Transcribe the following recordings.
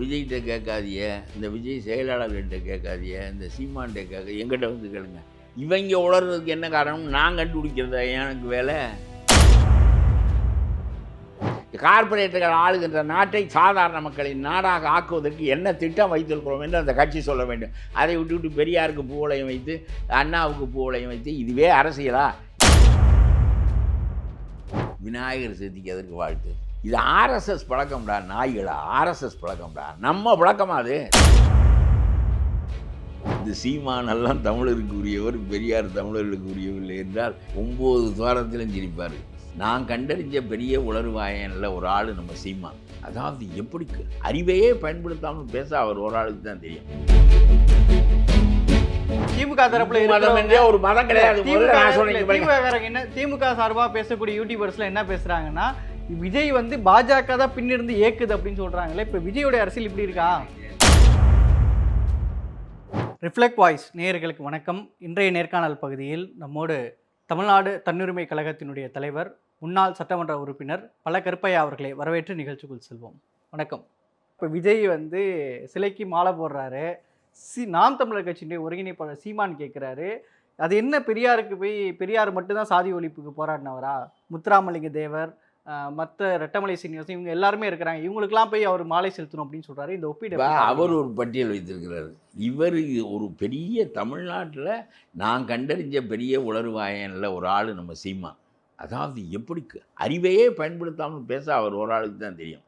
விஜய்கிட்ட கேட்காதிய இந்த விஜய் செயலாளர்கிட்ட கேட்காதிய இந்த சீமான்கிட்ட கேட்க எங்கிட்ட வந்து கேளுங்க. இவங்க உளர்றதுக்கு என்ன காரணம்? நான் கண்டுபிடிக்கிறதா? எனக்கு வேலை? கார்பரேட்டுகள் ஆளுகின்ற நாட்டை சாதாரண மக்களின் நாடாக ஆக்குவதற்கு என்ன திட்டம் வைத்திருக்கிறோம் என்று அந்த கட்சி சொல்ல வேண்டும். அதை விட்டுவிட்டு பெரியாருக்கு பூவளையம் வைத்து அண்ணாவுக்கு பூவளையம் வைத்து இதுவே அரசியலா? விநாயகர் சதுர்த்திக்கு அதற்கு வாழ்த்து? இது ஆர்எஸ்எஸ் பழக்கம்டா நாய்களா? ஆர்எஸ்எஸ் பழக்கம்டா நம்ம பழக்கமா அது? இந்த சீமான் எல்லாம் தமிழருக்கு உரியவர் பெரியார் தமிழர்களுக்கு உரியவில்லை என்றால் ஒம்பது துவாரத்திலும் சிரிப்பார் நான் கண்டறிஞ்ச பெரிய உளறுவாயன்ல ஒரு ஆள் நம்ம சீமான். அதாவது எப்படி அறிவையே பயன்படுத்தாமல் பேச அவர் ஒரு ஆளுக்கு தான் தெரியும். திமுக தரப்புல மதம் ஒரு மதம் கிடையாது. திமுக என்ன திமுக சார்பா பேசக்கூடிய யூடியூபர்ஸ்ல என்ன பேசுறாங்கன்னா விஜய் வந்து பாஜக தான் பின்னிருந்து ஏக்குது அப்படின்னு சொல்றாங்களே இப்ப விஜயோட அரசியல் இப்படி இருக்கா? ரிஃப்ளெக்ட் வாய்ஸ் நேயர்களுக்கு வணக்கம். இன்றைய நேர்காணல் பகுதியில் நம்மோடு தமிழ்நாடு தன்னுரிமை கழகத்தினுடைய தலைவர் முன்னாள் சட்டமன்ற உறுப்பினர் பல கருப்பையா அவர்களை வரவேற்று நிகழ்ச்சிக்குள் செல்வோம். வணக்கம். இப்போ விஜய் வந்து சிலைக்கு மாலை போடுறாரு. சி நாம் தமிழர் கட்சியினுடைய ஒருங்கிணைப்பாளர் சீமான் கேட்குறாரு அது என்ன பெரியாருக்கு போய் பெரியார் மட்டும்தான் சாதி ஒழிப்புக்கு போராடினவரா? முத்துராமலிங்க தேவர் மற்ற ரெட்டமலை சீனிவாசன் இவங்க எல்லாருமே இருக்கிறாங்க. இவங்களுக்கெல்லாம் போய் அவர் மாலை செலுத்தணும் அப்படின்னு சொல்றாரு. இந்த ஒப்பீடு அவர் ஒரு பட்டியல் வைத்திருக்கிறார். இவர் ஒரு பெரிய தமிழ்நாட்டில் நான் கண்டறிஞ்ச பெரிய உளறுவாயன்ல ஒரு ஆள் நம்ம சீமான் அதாவது எப்படி அறிவையே பயன்படுத்தாமல் பேச அவர் ஒரு ஆளுக்கு தான் தெரியும்.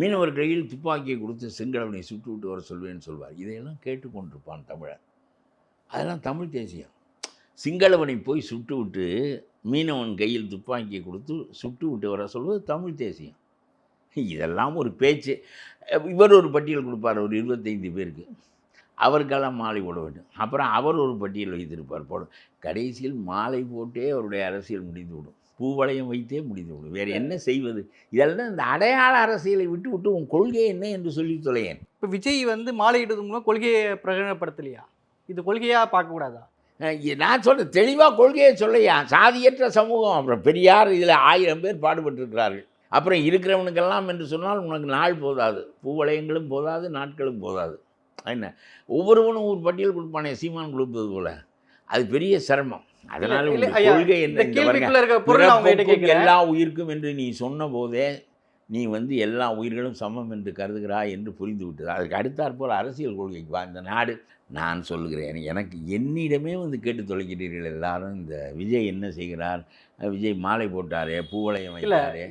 மீனவர் கையில் துப்பாக்கியை கொடுத்து செங்கடவனை சுட்டு விட்டு வர சொல்வேன்னு சொல்வார். இதையெல்லாம் கேட்டுக்கொண்டிருப்பான் தமிழன். அதெல்லாம் தமிழ் தேசியம். சிங்களவனை போய் சுட்டு விட்டு மீனவன் கையில் துப்பாக்கியை கொடுத்து சுட்டு விட்டு வர சொல்வது தமிழ் தேசியம். இதெல்லாம் ஒரு பேச்சு. இவர் ஒரு பட்டியல் கொடுப்பார் ஒரு இருபத்தைந்து பேருக்கு. அவருக்கெல்லாம் மாலை போட வேண்டும். அப்புறம் அவர் ஒரு பட்டியல் வைத்திருப்பார் போடும் கடைசியில் மாலை போட்டே அவருடைய அரசியல் முடிந்து விடும். பூவளையம் வைத்தே முடிந்து விடும். வேறு என்ன செய்வது? இதெல்லாம் இந்த அடையாள அரசியலை விட்டு விட்டு உன் கொள்கை என்ன என்று சொல்லி தொலையேன். இப்போ விஜய் வந்து மாலையிடுறது மூலம் கொள்கையை பிரகடனப்படுத்தலையா? இது கொள்கையாக பார்க்கக்கூடாதா நான் சொல்கிறேன் தெளிவாக கொள்கையை சொல்லையா? சாதியற்ற சமூகம். அப்புறம் பெரியார் இதில் ஆயிரம் பேர் பாடுபட்டிருக்கிறார்கள். அப்புறம் இருக்கிறவனுக்கெல்லாம் என்று சொன்னால் உனக்கு நாள் போதாது. பூவளையங்களும் போதாது நாட்களும் போதாது. என்ன? ஒவ்வொருவனும் ஒரு பட்டியல் கொடுப்பானே சீமான் கொடுப்பது போல. அது பெரிய சிரமம். அதனால கொள்கை என்ன எல்லா உயிர்க்கும் என்று நீ சொன்ன போதே நீ வந்து எல்லா உயிர்களும் சமம் என்று கருதுகிறாய் என்று புரிந்து விட்டது அதுக்கு அடுத்தாற்போல் அரசியல் கொள்கைக்கு வா. இந்த நாடு நான் சொல்லுகிறேன். எனக்கு என்னிடமே வந்து கேட்டு தொலைக்கிறீர்கள் எல்லாரும். இந்த விஜய் என்ன செய்கிறார்? விஜய் மாலை போட்டாரே பூவளையம் வைத்தாரே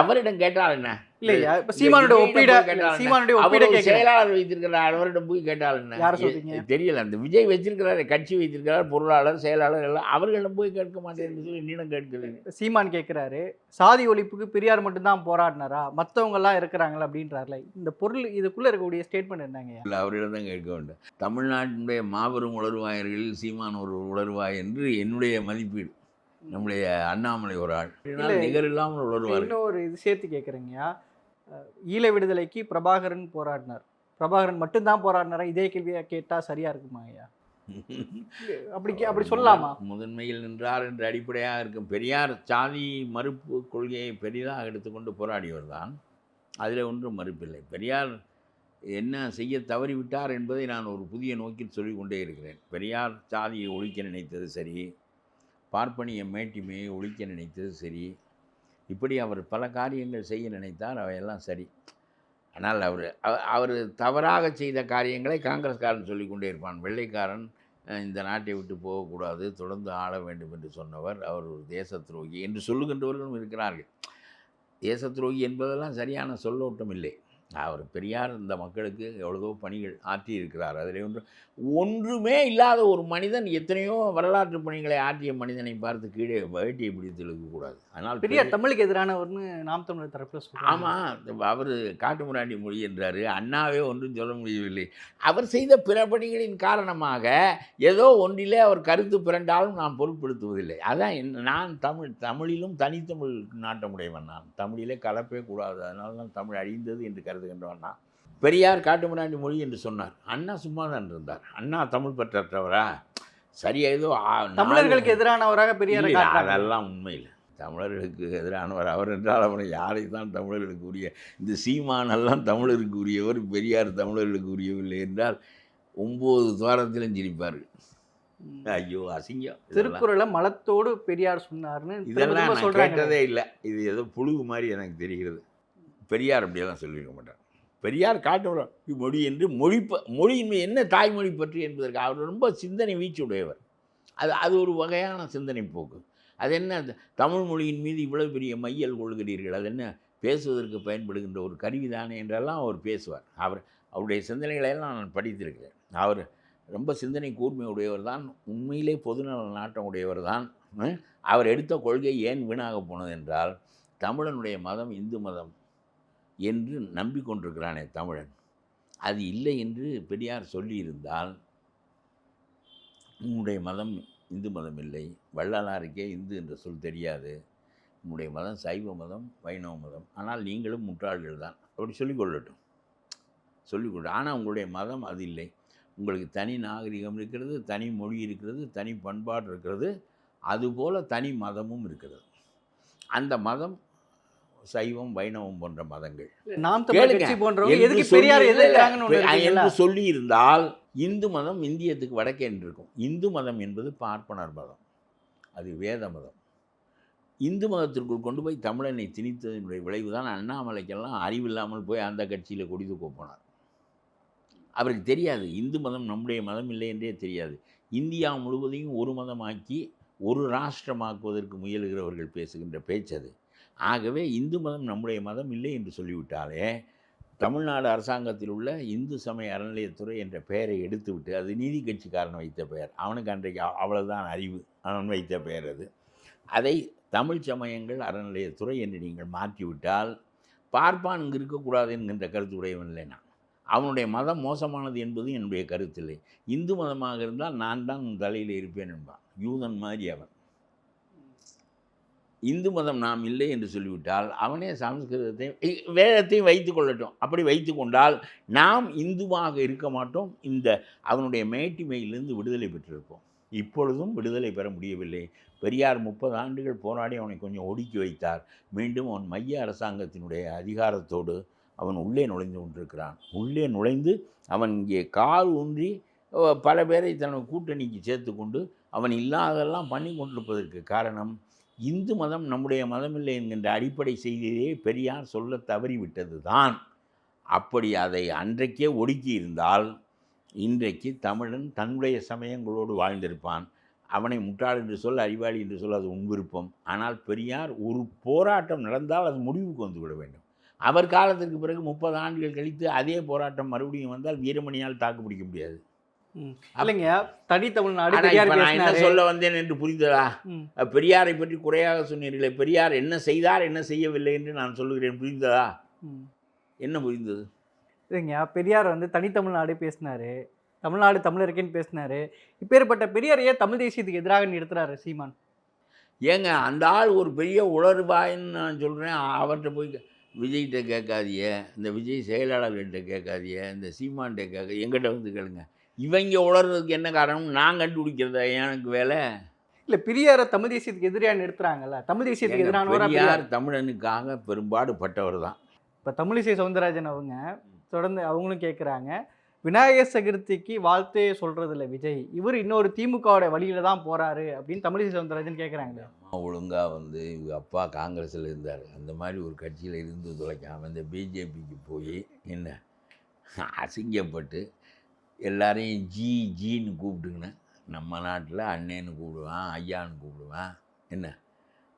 அவரிடம் கேட்டால் என்ன? இல்லையா இப்ப சீமானுடைய ஒப்பீட? சீமானுடைய ஒப்பீட செயலாளர் வைத்திருக்கிறார் அவரிடம் போய் கேட்டால் என்ன? தெரியல அந்த விஜய் வச்சிருக்கிறார் கட்சி வைத்திருக்கிறார் பொருளாளர் செயலாளர் எல்லாம் அவர்களிடம் போய் கேட்க மாட்டேன் என்று சொல்லி என்னிடம் கேட்கிறேன் சீமான் கேட்குறாரு சாதி ஒழிப்புக்கு பெரியார் மட்டும்தான் போராடினாரா? மற்றவங்க எல்லாம் இருக்கிறாங்களா அப்படின்றாருல. இந்த பொருள் இதுக்குள்ள இருக்கக்கூடிய ஸ்டேட்மெண்ட் என்னங்கய்யா இல்லை அவரிடம் தான் கேட்க வேண்டும். தமிழ்நாட்டினுடைய மாபெரும் உளறுவாயர்களில் சீமான் ஒரு உளறுவாய் என்று என்னுடைய மதிப்பீடு. நம்முடைய அண்ணாமலை ஒரு ஆள். நிகர் இல்லாமல் உளறுவார் இன்னொரு இது சேர்த்து கேட்குறேங்கய்யா ஈழ விடுதலைக்கு பிரபாகரன் போராடினார். பிரபாகரன் மட்டும்தான் போராடினாரா? இதே கேள்வியா கேட்டா சரியா இருக்குமா ஐயா? அப்படி அப்படி சொல்லலாமா? முதன்மையில் நின்றார் என்ற அடிப்படையாக இருக்கும். பெரியார் சாதி மறுப்பு கொள்கையை பெரிதாக எடுத்துக்கொண்டு போராடியவர் தான். அதில் ஒன்றும் மறுப்பில்லை. பெரியார் என்ன செய்ய தவறிவிட்டார் என்பதை நான் ஒரு புதிய நோக்கில் சொல்லிக் கொண்டே இருக்கிறேன். பெரியார் சாதியை ஒழிக்க நினைத்தது சரி பார்ப்பனிய மேட்டிமையை ஒழிக்க நினைத்தது சரி இப்படி அவர் பல காரியங்கள் செய்ய நினைத்தார் அவையெல்லாம் சரி. ஆனால் அவர் அவர் தவறாக செய்த காரியங்களை காங்கிரஸ்காரன் சொல்லிக்கொண்டே இருப்பான். வெள்ளைக்காரன் இந்த நாட்டை விட்டு போகக்கூடாது தொடர்ந்து ஆள வேண்டும் என்று சொன்னவர் அவர் ஒரு தேச துரோகி என்று சொல்லுகின்றவர்களும் இருக்கிறார்கள். தேச துரோகி என்பதெல்லாம் சரியான சொல்லோட்டம் இல்லை. அவர் பெரியார் இந்த மக்களுக்கு எவ்வளவோ பணிகள் ஆற்றி இருக்கிறார் அதில் ஒன்று ஒன்றுமே இல்லாத ஒரு மனிதன் எத்தனையோ வரலாற்று பணிகளை ஆற்றிய மனிதனை பார்த்து கீழே வேட்டியை பிடித்து இழுக்கக்கூடாது அதனால் பெரியார் தமிழுக்கு எதிரானவர்னு நாம் தமிழர் தரப்புல ஆமாம் அவர் காட்டுமிராண்டி மொழி என்றார் அண்ணாவே ஒன்றும் சொல்ல முடியவில்லை. அவர் செய்த பிற பணிகளின் காரணமாக ஏதோ ஒன்றிலே அவர் கருத்து பிறண்டாலும் நான் பொருட்படுத்துவதில்லை. அதான் நான் தமிழ் தமிழிலும் தனித்தமிழ் நாட்டமுடையவன் நான். தமிழிலே கலப்பே கூடாது. அதனால தான் தமிழ் அழிந்தது என்று நான் பெரியார் காட்டுமிராண்டி மொழி என்று சொன்னார். அண்ணா சும்மா தான் இருந்தார். அண்ணா தமிழ் பற்றற்றவரா? சரி ஏதோ தமிழர்களுக்கு எதிரானவராக பெரியாரை அதெல்லாம் உண்மை இல்லை. தமிழர்களுக்கு எதிரானவர் அவர் என்றால் அப்புறம் யாரை தான் தமிழர்களுக்கு உரிய இந்த சீமானெல்லாம் தமிழருக்கு உரியவர் பெரியார் தமிழர்களுக்கு உரியவில்லை என்றால் ஒம்பது துவாரத்திலும் சிரிப்பார் ஐயோ அசிங்கம். திருக்குறளை மலத்தோடு பெரியார் சொன்னார்னு இதெல்லாம் கேட்டதே இல்லை. இது ஏதோ புழுகு மாதிரி எனக்கு தெரிகிறது. பெரியார் அப்படியெல்லாம் சொல்லியிருக்க மாட்டார். பெரியார் காட்டு மொழி என்று மொழி ப மொழியின் என்ன தாய்மொழி பற்றி என்பதற்கு அவர் ரொம்ப சிந்தனை வீச்சு உடையவர் அது அது ஒரு வகையான சிந்தனை போக்கு. அது என்ன அந்த தமிழ் மொழியின் மீது இவ்வளவு பெரிய மையல் கொள்கிறீர்கள் அது என்ன பேசுவதற்கு பயன்படுகின்ற ஒரு கருவி தானே என்றெல்லாம் அவர் பேசுவார். அவர் அவருடைய சிந்தனைகளை எல்லாம் நான் படித்திருக்கிறேன். அவர் ரொம்ப சிந்தனை கூர்மை உடையவர் தான் உண்மையிலே பொதுநல நாட்டம் உடையவர் தான் அவர் எடுத்த கொள்கை ஏன் வீணாக போனது என்றால் தமிழனுடைய மதம் இந்து மதம் என்று நம்பிக்கொண்டிருக்கிறானே தமிழன். அது இல்லை என்று பெரியார் சொல்லியிருந்தால் உன்னுடைய மதம் இந்து மதம் இல்லை வள்ளலாருக்கே இந்து என்ற சொல் தெரியாது. உன்னுடைய மதம் சைவ மதம் வைணவ மதம். ஆனால் நீங்களும் முட்டாள்கள் தான். அப்படி சொல்லிக்கொள்ளட்டும் சொல்லிக்கொள்ள ஆனால் உங்களுடைய மதம் அது இல்லை. உங்களுக்கு தனி நாகரிகம் இருக்கிறது தனி மொழி இருக்கிறது தனி பண்பாடு இருக்கிறது. அதுபோல் தனி மதமும் இருக்கிறது. அந்த மதம் சைவம் வைணவம் போன்ற மதங்கள். நாம்? என்று சொல்லி இருந்தால் இந்து மதம் இந்தியத்துக்கு வடக்கே என்று இருக்கும் இந்து மதம் என்பது பார்ப்பனர் மதம். அது வேத மதம். இந்து மதத்திற்குள் கொண்டு போய் தமிழனை திணித்ததனுடைய விளைவு தான் அண்ணாமலைக்கெல்லாம் அறிவில்லாமல் போய் அந்த கட்சியில் கொடி தூக்க போனார். அவருக்கு தெரியாது. இந்து மதம் நம்முடைய மதம் இல்லை என்றே தெரியாது. இந்தியா முழுவதையும் ஒரு மதமாக்கி ஒரு ராஷ்டிரமாக்குவதற்கு முயலுகிறவர்கள் பேசுகின்ற பேச்சது. ஆகவே இந்து மதம் நம்முடைய மதம் இல்லை என்று சொல்லிவிட்டாலே தமிழ்நாடு அரசாங்கத்தில் உள்ள இந்து சமய அறநிலையத்துறை என்ற பெயரை எடுத்துவிட்டு அது நீதி கட்சிக்காரன் வைத்த பெயர். அவனுக்கு அன்றைக்கு அவ்வளோதான் அவ்வளவுதான் அறிவு. அவன் வைத்த பெயர் அது. அதை தமிழ் சமயங்கள் அறநிலையத்துறை என்று நீங்கள் மாற்றிவிட்டால் பார்ப்பான் இங்கு இருக்கக்கூடாது என்கின்ற கருத்து உடையவன் இல்லை நான். அவனுடைய மதம் மோசமானது என்பது என்னுடைய கருத்தில்லை. இந்து மதமாக இருந்தால் நான் தான் உன் தலையில் இருப்பேன் என்பான். யூதன் மாதிரி அவன். இந்து மதம் நாம் இல்லை என்று சொல்லிவிட்டால் அவனே சமஸ்கிருதத்தை வேதத்தையும் வைத்து கொள்ளட்டும். அப்படி வைத்து கொண்டால் நாம் இந்துவாக இருக்க மாட்டோம். இந்த அவனுடைய மேட்டிமையிலிருந்து விடுதலை பெற்றிருப்போம். இப்பொழுதும் விடுதலை பெற முடியவில்லை. பெரியார் முப்பது ஆண்டுகள் போராடி அவனை கொஞ்சம் ஒடுக்கி வைத்தார். மீண்டும் அவன் மைய அரசாங்கத்தினுடைய அதிகாரத்தோடு அவன் உள்ளே நுழைந்து கொண்டிருக்கிறான். உள்ளே நுழைந்து அவன் இங்கே கால் ஊன்றி பல பேரை தனது கூட்டணிக்கு சேர்த்து கொண்டு அவன் இல்லாதெல்லாம் பண்ணி கொண்டிருப்பதற்கு காரணம் இந்து மதம் நம்முடைய மதமில்லை என்கின்ற அடிப்படை செய்தியை பெரியார் சொல்ல தவறிவிட்டது தான். அப்படி அதை அன்றைக்கே ஒடுக்கி இருந்தால் இன்றைக்கு தமிழன் தன்னுடைய சமயங்களோடு வாழ்ந்திருப்பான். அவனை முட்டாள் என்று சொல் அறிவாளி என்று சொல் அது உன் விருப்பம். ஆனால் பெரியார் ஒரு போராட்டம் நடந்தால் அது முடிவுக்கு வந்துவிட வேண்டும். அவர் காலத்திற்கு பிறகு முப்பது ஆண்டுகள் கழித்து அதே போராட்டம் மறுபடியும் வந்தால் வீரமணியால் தாக்கு பிடிக்க முடியாது. இல்லைங்க தனி தமிழ்நாடு நான் என்ன சொல்ல வந்தேன் என்று புரிந்ததா? பெரியாரை பற்றி குறையாக சொன்னீர்களே பெரியார் என்ன செய்தார் என்ன செய்யவில்லை என்று நான் சொல்லுகிறேன். புரிந்ததா? ம். என்ன புரிந்தது? இல்லைங்க பெரியார் வந்து தனித்தமிழ்நாடு பேசினாரு தமிழ்நாடு தமிழருக்கேன்னு பேசினாரு. இப்பேற்பட்ட பெரியார் ஏன் தமிழ் தேசியத்துக்கு எதிராக நிறுத்துறாரு சீமான். ஏங்க அந்த ஆள் ஒரு பெரிய உளறுபாயின்னு நான் சொல்கிறேன் அவர்கிட்ட போய் விஜய்கிட்ட கேட்காதிய இந்த விஜய் செயலாளர்கிட்ட கேட்காதிய இந்த சீமான்கிட்ட கேட்க எங்கிட்ட வந்து கேளுங்க. இவங்க உளறதுக்கு என்ன காரணம் நான் கண்டுபிடிக்கிறதா? எனக்கு வேலை? இல்ல பெரியாரை தமிழ் தேசியத்துக்கு எதிராக நிறுத்துறாங்க தமிழ் தேசியத்துக்கு பெரியார்? பெரியார் தமிழனுக்காக பெரும்பாடு பட்டவர் தான். இப்போ தமிழிசை சவுந்தரராஜன் அவங்க தொடர்ந்து அவங்களும் கேட்குறாங்க விநாயகர் சதுர்த்திக்கு வாழ்த்தே சொல்றது இல்ல விஜய். இவர் இன்னொரு திமுகவோட வழியில தான் போறாரு அப்படின்னு தமிழிசை சவுந்தரராஜன் கேட்குறாங்க அம்மா ஒழுங்காக வந்து இவங்க அப்பா காங்கிரஸில் இருந்தார். அந்த மாதிரி ஒரு கட்சியில் இருந்து தொலைக்காமல் இந்த பிஜேபிக்கு போய் என்ன? அசிங்கப்பட்டு எல்லாரையும் ஜி ஜின்னு கூப்பிட்டுக்கினேன் நம்ம நாட்டில் அண்ணேன்னு கூப்பிடுவான் ஐயான்னு கூப்பிடுவான் என்ன?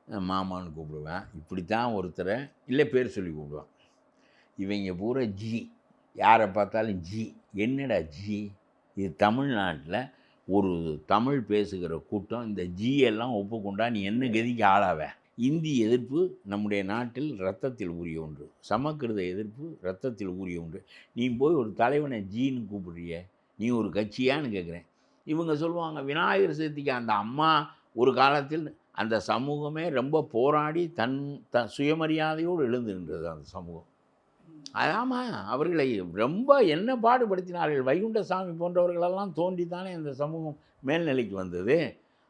மாமான்னு கூப்பிடுவேன். இப்படித்தான் ஒருத்தரை இல்லை பேர் சொல்லி கூப்பிடுவான். இவங்க பூரா ஜி. யாரை பார்த்தாலும் ஜி. என்னடா ஜி? இது தமிழ்நாட்டில் ஒரு தமிழ் பேசுகிற கூட்டம். இந்த ஜி எல்லாம் ஒப்புக்கொண்டா நீ என்ன கதிக்கு ஆளாவ? இந்தி எதிர்ப்பு நம்முடைய நாட்டில் ரத்தத்தில் ஊறிய ஒன்று. சமக்கிருத எதிர்ப்பு ரத்தத்தில் ஊறிய ஒன்று. நீ போய் ஒரு தலைவனை ஜீன்னு கூப்பிடுறிய நீ ஒரு கட்சியான்னு கேட்குறேன். இவங்க சொல்லுவாங்க விநாயகர் சதுர்த்திக்கு அந்த அம்மா ஒரு காலத்தில் அந்த சமூகமே ரொம்ப போராடி தன் த சுயமரியாதையோடு எழுந்து நின்றது அந்த சமூகம். ஆமாம் அவர்களை ரொம்ப என்ன பாடுபடுத்தினார்கள்? வைகுண்டசாமி போன்றவர்களெல்லாம் போன்றவர்களெல்லாம் தோன்றித்தானே அந்த சமூகம் மேல்நிலைக்கு வந்தது.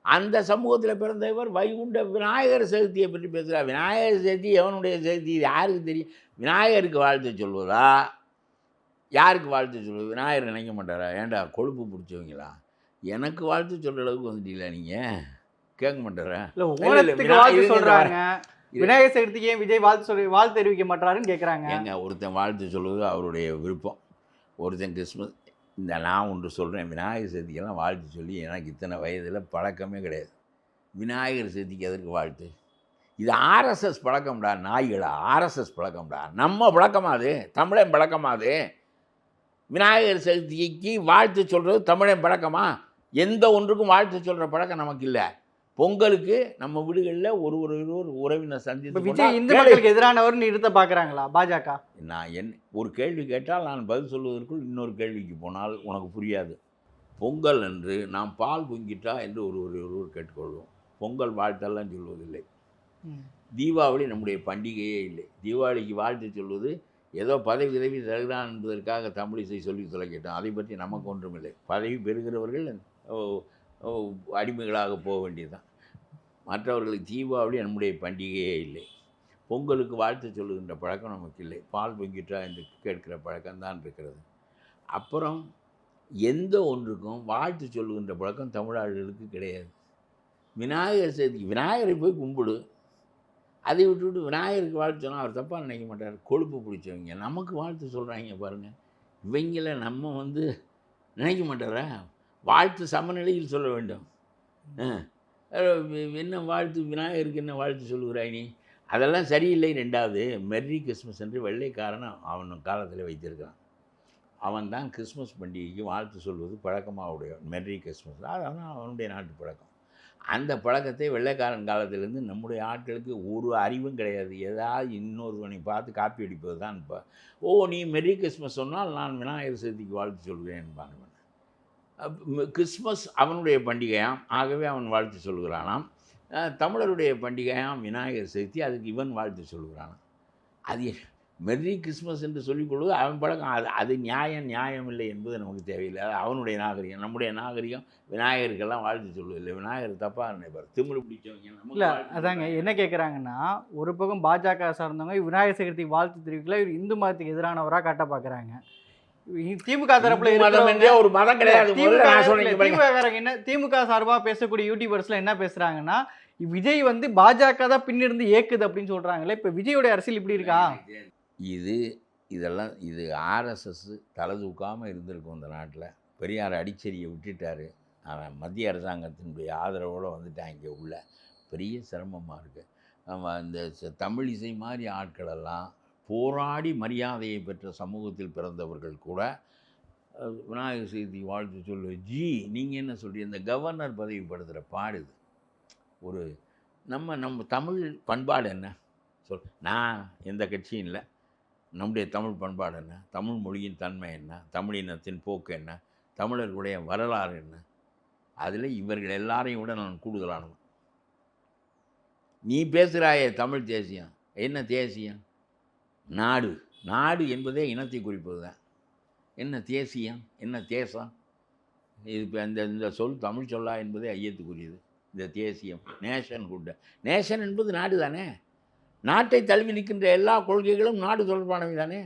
அந்த சமூகத்தில் பிறந்த இவர் வைகுண்ட விநாயகர் சதுர்த்தியை பற்றி பேசுகிறார். விநாயகர் சதுர்த்தி எவனுடைய சதுர்த்தி? இது யாருக்கு தெரியும்? விநாயகருக்கு வாழ்த்து சொல்வதா? யாருக்கு வாழ்த்து சொல்வது? விநாயகர் நினைக்க மாட்டாரா? ஏன்டா கொழுப்பு பிடிச்சவங்களா? எனக்கு வாழ்த்து சொல்கிற அளவுக்கு வந்துட்டீங்களா நீங்கள் கேட்க மாட்டாரா? இல்ல ஓணத்துக்கு விநாயகர் சதுர்த்திக்கு ஏன் விஜய் வாழ்த்து சொல்லி வாழ்த்து தெரிவிக்க மாட்டாருன்னு கேக்குறாங்க. ஏங்க ஒருத்தன் வாழ்த்து சொல்வது அவருடைய விருப்பம். ஒருத்தன் கிறிஸ்மஸ் இந்த நான் ஒன்று சொல்கிறேன் விநாயகர் சதுர்த்திக்கெல்லாம் வாழ்த்து சொல்லி எனக்கு இத்தனை வயதில் பழக்கமே கிடையாது. விநாயகர் சதுர்த்திக்கு எதற்கு வாழ்த்து? இது ஆர்எஸ்எஸ் பழக்கம்டா நாய்களா? ஆர்எஸ்எஸ் பழக்கம்டா? நம்ம பழக்கமா அது? தமிழன் பழக்கமா அது? விநாயகர் சதுர்த்திக்கு வாழ்த்து சொல்கிறது தமிழன் பழக்கமா? எந்த ஒன்றுக்கும் வாழ்த்து சொல்கிற பழக்கம் நமக்கு இல்லை. பொங்கலுக்கு நம்ம வீடுகளில் ஒரு ஒரு ஒரு உறவினர் சந்தித்து விஜய் இந்து கேளு. மக்களுக்கு எதிரானவர்னு நிறுத்த பாக்குறாங்களா பாஜக? நான் என் ஒரு கேள்வி கேட்டால் நான் பதில் சொல்வதற்குள் இன்னொரு கேள்விக்கு போனால் உனக்கு புரியாது. பொங்கல் அன்று நாம் பால் பொங்கிட்டா என்று ஒரு ஒரு ஒருவர் கேட்டுக்கொள்வோம். பொங்கல் வாழ்த்தெல்லாம் சொல்வதில்லை. தீபாவளி நம்முடைய பண்டிகையே இல்லை. தீபாவளிக்கு வாழ்த்து சொல்வது ஏதோ பதவி உதவி தருகிறான் என்பதற்காக தமிழிசை சொல்லி தொலைக்கட்டும். அதை பற்றி நமக்கு ஒன்றுமில்லை பதவி பெறுகிறவர்கள் அடிமைகளாக போக வேண்டியதுதான். மற்றவர்களுக்கு தீபாவளி நம்முடைய பண்டிகையே இல்லை. பொங்கலுக்கு வாழ்த்து சொல்லுகின்ற பழக்கம் நமக்கு இல்லை. பால் பொங்கிட்டா என்று கேட்கிற பழக்கம்தான் இருக்கிறது. அப்புறம் எந்த ஒன்றுக்கும் வாழ்த்து சொல்லுகின்ற பழக்கம் தமிழர்களுக்கு கிடையாது. விநாயகர் சதுர்த்தி விநாயகரை போய் கும்பிடு. அதை விட்டுவிட்டு விநாயகருக்கு வாழ்த்து சொன்னால் அவர் தப்பாக நினைக்க மாட்டார். கொழுப்பு பிடிச்சவங்க. நமக்கு வாழ்த்து சொல்கிறாங்க பாருங்கள் இவங்கள நம்ம வந்து நினைக்க மாட்டாரா? வாழ்த்து சமநிலையில் சொல்ல வேண்டும். ஆ. என்ன வாழ்த்து விநாயகருக்கு என்ன வாழ்த்து சொல்லுகிறாய் நீ? அதெல்லாம் சரியில்லை. ரெண்டாவது மெர்ரி கிறிஸ்மஸ் என்று வெள்ளைக்காரன் அவன் காலத்தில் வைத்திருக்கிறான். அவன் தான் கிறிஸ்மஸ் பண்டிகைக்கு வாழ்த்து சொல்வது பழக்கமாக உடைய மெர்ரி கிறிஸ்மஸ் அதான் அவனுடைய நாட்டு பழக்கம். அந்த பழக்கத்தை வெள்ளைக்காரன் காலத்திலேருந்து நம்முடைய ஆட்களுக்கு ஒரு அறிவும் கிடையாது. ஏதாவது இன்னொருவனை பார்த்து காப்பி அடிப்பது தான் இப்போ. ஓ நீ மெர்ரி கிறிஸ்மஸ் சொன்னால் நான் விநாயகர் சதுர்த்திக்கு வாழ்த்து சொல்கிறேன் என்பான் கிறிஸ்மஸ் அவனுடைய பண்டிகையாம். ஆகவே அவன் வாழ்த்து சொல்கிறானாம் தமிழருடைய பண்டிகையாம் விநாயகர் சதுர்த்தி அதுக்கு இவன் வாழ்த்து சொல்கிறானாம் அது மெர்ரி கிறிஸ்மஸ் என்று சொல்லிக்கொள்வது அவன் பழக்கம். அது அது நியாயம் நியாயம் இல்லை என்பது நமக்கு தேவையில்லை. அது அவனுடைய நாகரிகம். நம்முடைய நாகரிகம் விநாயகருக்கெல்லாம் வாழ்த்து சொல்வதில்லை. விநாயகர் தப்பாக நினைப்பார். திமிரு பிடிச்சவங்க இல்ல அதாங்க. என்ன கேக்குறாங்கன்னா ஒரு பக்கம் பாஜக சார்ந்தவங்க விநாயகர் சதுர்த்திக்கு வாழ்த்து தெரிவிக்கல. இவர் இந்து மதத்துக்கு எதிரானவரா காட்ட பாக்குறாங்க. இ- திமுக தரப்புல இருக்கிறவங்க- ஒரு மதம் கிடையாது. திமுக என்ன திமுக சார்பா பேசக்கூடிய யூடியூபர்ஸ்ல என்ன பேசுறாங்கன்னா விஜய் வந்து பாஜக தான் பின்னிருந்து ஏக்குது அப்படின்னு சொல்றாங்களே இப்ப விஜயோட அரசியல் இப்படி இருக்கா? இது இதெல்லாம் இது ஆர்எஸ்எஸ் தலை தூக்காமல் இருந்திருக்கும் இந்த நாட்டில். பெரியார் அடிச்சேரியை விட்டுட்டாரு. அவன் மத்திய அரசாங்கத்தினுடைய ஆதரவோடு வந்துட்டான் இங்கே உள்ள. பெரிய சிரமமாக இருக்குது நம்ம இந்த ச- தமிழ் இசை மாதிரி ஆட்களெல்லாம் போராடி மரியாதையை பெற்ற சமூகத்தில் பிறந்தவர்கள் கூட விநாயகர் சதுர்த்தி வாழ்த்து சொல்லு ஜி நீங்கள் என்ன சொல்றீங்க? இந்த கவர்னர் பதவி படுத்துகிற ஒரு நம்ம நம்ம தமிழ் பண்பாடு என்ன? சொல் நான் எந்த கட்சியும் இல்லை. நம்முடைய தமிழ் பண்பாடு என்ன? தமிழ் மொழியின் தன்மை என்ன? தமிழினத்தின் போக்கு என்ன? தமிழர்களுடைய வரலாறு என்ன? அதில் இவர்கள் எல்லாரையும் விட நான் கூடுதலானவன். நீ பேசுகிறாயே தமிழ் தேசியம். என்ன தேசியம்? நாடு. நாடு என்பதே இனத்தை குறிப்பது தான் என்ன தேசியம்? என்ன தேசம்? இது இப்போ இந்த இந்த சொல் தமிழ் சொல்லா என்பதே ஐயத்துக்குரியது. இந்த தேசியம் நேஷன் குட்ட நேஷன் என்பது நாடு தானே? நாட்டை தழுவி நிற்கின்ற எல்லா கொள்கைகளும் நாடு தொடர்பானவை தானே?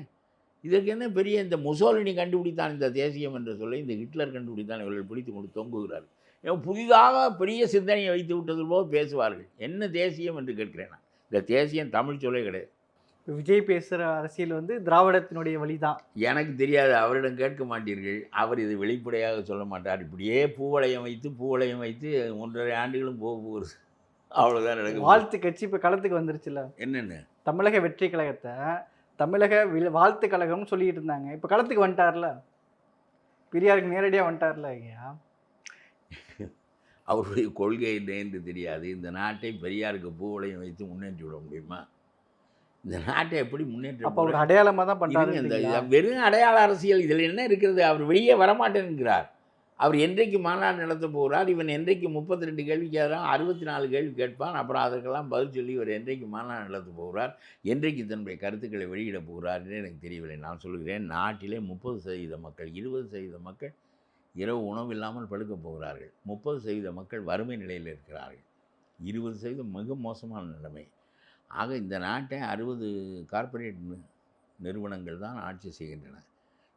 இதற்கு என்ன பெரிய இந்த முசோலினி கண்டுபிடித்தான் இந்த தேசியம் என்ற சொல்லை இந்த ஹிட்லர் கண்டுபிடித்தான் இவர்கள் பிடித்து கொண்டு தொங்குகிறார்கள். புதிதாக பெரிய சிந்தனையை வைத்து விட்டது போல் பேசுவார்கள். என்ன தேசியம் என்று கேட்கிறேன் நான். இந்த தேசியம் தமிழ் சொல்லே கிடையாது. விஜய் பேசுற அரசியல் வந்து திராவிடத்தினுடைய வழிதான். எனக்கு தெரியாது அவரிடம் கேட்க மாட்டீர்கள். அவர் இது வெளிப்படையாக சொல்ல மாட்டார். இப்படியே பூவளையம் வைத்து பூவளையம் வைத்து ஒன்றரை ஆண்டுகளும் போக போகுது அவ்வளோதான் நடக்கும் வாழ்த்து கட்சி இப்ப களத்துக்கு வந்துருச்சுல்ல? என்னென்ன? தமிழக வெற்றி கழகத்தை தமிழக வில்- வாழ்த்து கழகம்னு சொல்லிட்டு இருந்தாங்க. இப்ப களத்துக்கு வந்துட்டார்ல? பெரியாருக்கு நேரடியா வந்துட்டார்ல ஐயா? அவருடைய கொள்கை என்று தெரியாது. இந்த நாட்டை பெரியாருக்கு பூவளையம் வைத்து முன்னேற்றி விட முடியுமா? இந்த நாட்டை எப்படி முன்னேற்ற அப்ப ஒரு அடையாளமா தான் இருங்க, இந்த வெறும் அடையாள அரசியல் இதில் என்ன இருக்கிறது அவர் வெளியே வரமாட்டேன்கிறார் அவர் என்றைக்கு மாநாடு நடத்த போகிறார் இவன் என்றைக்கு முப்பத்தி ரெண்டு கேள்வி கேட்குறான் அறுபத்தி நாலு கேள்வி கேட்பான். அப்புறம் அதற்கெல்லாம் பதில் சொல்லி இவர் என்றைக்கு மாநாடு நடத்த போகிறார் என்றைக்கு தன்னுடைய கருத்துக்களை வெளியிடப் போகிறார் என்று எனக்கு தெரியவில்லை. நான் சொல்கிறேன் நாட்டிலே முப்பது சதவீத மக்கள் இருபது சதவீத மக்கள் இரவு உணவு இல்லாமல் படுக்கப் போகிறார்கள். முப்பது சதவீத மக்கள் வறுமை நிலையில் இருக்கிறார்கள். இருபது சதவீதம் மிக மோசமான நிலைமை. ஆக இந்த நாட்டை அறுபது கார்ப்பரேட் நிறுவனங்கள் தான் ஆட்சி செய்கின்றன.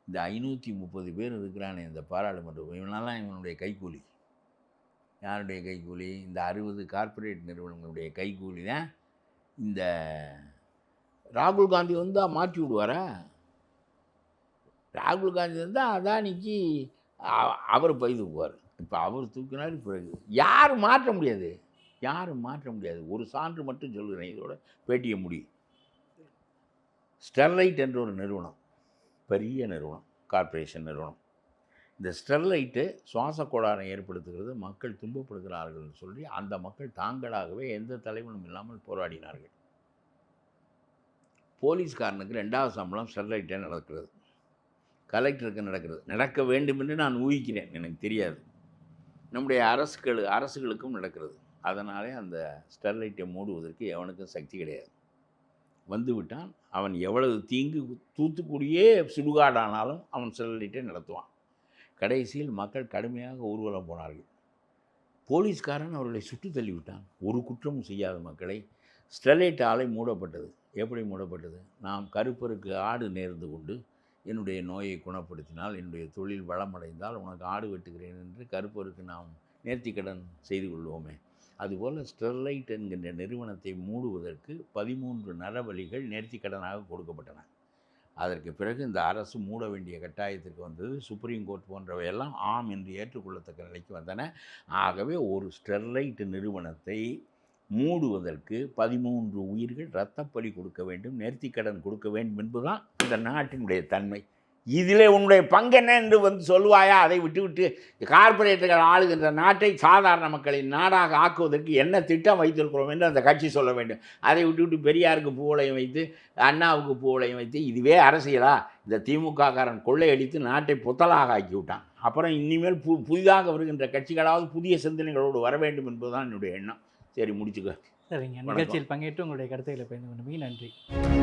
இந்த ஐநூற்றி முப்பது பேர் இருக்கிறானே இந்த பாராளுமன்றம் இவனெல்லாம் இவனுடைய கைக்கூலி யாருடைய கைக்கூலி இந்த அறுபது கார்ப்பரேட் நிறுவனங்களுடைய கைக்கூலி தான் இந்த ராகுல் காந்தி வந்தால் மாற்றி விடுவாரா? ராகுல் காந்தி வந்தால் அதானிக்கு அவர் பை இப்போ அவர் தூக்கினார் பிறகு. யாரும் மாற்ற முடியாது. யாரும் மாற்ற முடியாது. ஒரு சான்று மட்டும் சொல்கிறேன் இதோட பேட்டிய முடியும் ஸ்டெர்லைட் என்ற ஒரு நிறுவனம். பெரிய நிறுவனம். கார்ப்பரேஷன் நிறுவனம். இந்த ஸ்டெர்லைட்டு சுவாச கோளாறை ஏற்படுத்துகிறது. மக்கள் துன்பப்படுகிறார்கள் சொல்லி அந்த மக்கள் தாங்களாகவே எந்த தலைவனும் இல்லாமல் போராடினார்கள். போலீஸ்காரனுக்கு ரெண்டாவது சம்பளம் ஸ்டெர்லைட்டே நடக்கிறது. கலெக்டருக்கு நடக்கிறது. நடக்க வேண்டும் என்று நான் ஊகிக்கிறேன். எனக்கு தெரியாது. நம்முடைய அரசுகள் அரசுகளுக்கும் நடக்கிறது. அதனாலே அந்த ஸ்டெர்லைட்டை மூடுவதற்கு எவனுக்கும் சக்தி கிடையாது. வந்து விட்டான் அவன் எவ்வளவு தீங்கு தூத்துக்குடியே சுடுகாடானாலும் அவன் ஸ்டெர்லைட்டை நடத்துவான். கடைசியில் மக்கள் கடுமையாக ஊர்வலம் போனார்கள். போலீஸ்காரன் அவர்களை சுட்டு தள்ளிவிட்டான். ஒரு குற்றமும் செய்யாத மக்களை ஸ்டெர்லைட் ஆலை மூடப்பட்டது. எப்படி மூடப்பட்டது? நாம் கருப்பருக்கு ஆடு நேர்ந்து கொண்டு என்னுடைய நோயை குணப்படுத்தினால் என்னுடைய தொழில் வளமடைந்தால் உனக்கு ஆடு வெட்டுகிறேன் என்று கருப்பருக்கு நாம் நேர்த்திக்கடன் செய்து கொள்வோமே. அதுபோல் ஸ்டெர்லைட் என்கின்ற நிறுவனத்தை மூடுவதற்கு பதிமூன்று நரபலிகள் நேர்த்திக்கடனாக கொடுக்கப்பட்டன. அதற்கு பிறகு இந்த அரசு மூட வேண்டிய கட்டாயத்திற்கு வந்தது. சுப்ரீம் கோர்ட் போன்றவையெல்லாம் ஆம் என்று ஏற்றுக்கொள்ளத்தக்க நிலைக்கு வந்தன. ஆகவே ஒரு ஸ்டெர்லைட் நிறுவனத்தை மூடுவதற்கு பதிமூன்று உயிர்கள் இரத்தப்பலி கொடுக்க வேண்டும் நேர்த்திக்கடன் கொடுக்க வேண்டும் என்பதுதான் இந்த நாட்டினுடைய தன்மை. இதிலே உன்னுடைய பங்கு என்ன என்று வந்து சொல்வாயா அதை விட்டுவிட்டு கார்ப்பரேட்டுகள் ஆளுகின்ற நாட்டை சாதாரண மக்களின் நாடாக ஆக்குவதற்கு என்ன திட்டம் வைத்திருக்கிறோம் என்று அந்த கட்சி சொல்ல வேண்டும். அதை விட்டுவிட்டு பெரியாருக்கு பூவளையம் வைத்து அண்ணாவுக்கு பூவளையம் வைத்து இதுவே அரசியலா? இந்த திமுக காரன் கொள்ளையடித்து நாட்டை புத்தலாக ஆக்கி விட்டான் அப்புறம் இனிமேல் பு புதிதாக வருகின்ற கட்சிகளாவது புதிய சிந்தனைகளோடு வர வேண்டும் என்பதுதான் என்னுடைய எண்ணம். சரி முடிச்சுக்க. சரிங்க. நிகழ்ச்சியில் பங்கேற்று உங்களுடைய கருத்துக்களை பயந்து கொண்டமைக்கு நன்றி.